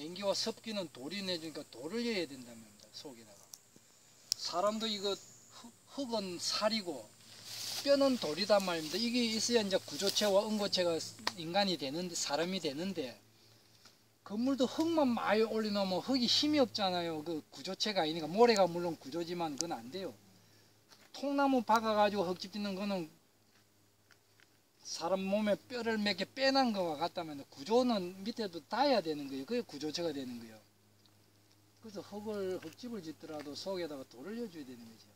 냉기와 습기는 돌이 내주니까 돌을 여야 겁니다. 속에다가. 사람도 이거 흙- 흙은 살이고 뼈는 돌이단 말입니다. 이게 있어야 이제 구조체와 응고체가 인간이 되는데 사람이 되는데 건물도 흙만 많이 올려놓으면 흙이 힘이 없잖아요. 그 구조체가 아니니까 모래가 물론 구조지만 그건 안 돼요. 통나무 박아가지고 흙집 짓는 거는 사람 몸에 뼈를 몇 개 빼난 거와 같다면 구조는 밑에도 닿아야 되는 거예요. 그게 구조체가 되는 거예요. 그래서 흙을 흙집을 짓더라도 속에다가 돌을 넣어줘야 되는 거죠.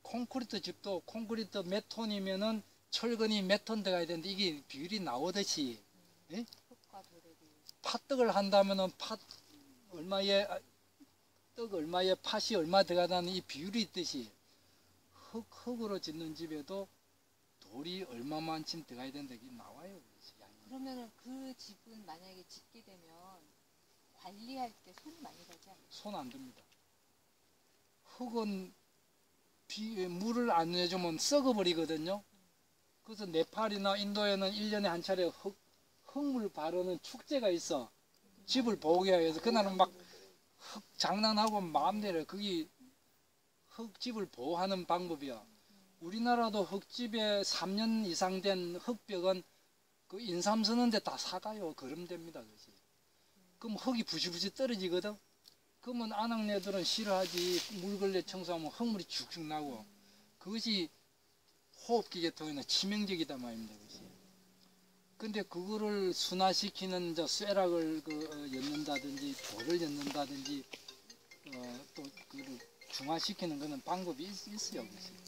콘크리트 집도 콘크리트 몇 톤이면은 철근이 몇 톤 들어가야 되는데 이게 비율이 나오듯이 비해. 팥떡을 한다면은 팥 얼마에 아, 떡 얼마에 팥이 얼마 들어가다는 이 비율이 있듯이 흙 흙으로 짓는 집에도 돌이 얼마만큼 들어가야 된다 이게 나와요. 그러면은 그 집은 만약에 짓게 되면 관리할 때 손 많이 가지 않나요? 손 안 듭니다. 흙은 비, 물을 안 내주면 썩어버리거든요. 그래서 네팔이나 인도에는 1년에 한 차례 흙, 흙물 바르는 축제가 있어. 집을 보게 해서 그날은 막 흙 장난하고 마음대로 거기 흙집을 보호하는 방법이야. 우리나라도 흙집에 3년 이상 된 흙벽은 그 인삼 쓰는데 다 사가요. 거름됩니다. 그것이. 그럼 흙이 부시부시 떨어지거든. 그러면 아낙네들은 싫어하지. 물걸레 청소하면 흙물이 쭉쭉 나고. 그것이 호흡기 계통에는 치명적이다 말입니다. 그것이. 근데 그거를 순화시키는 저 쇠락을 그 어, 엮는다든지 돌을 엮는다든지 어, 또 그를 중화시키는 거는 방법이 있. 그래서 흙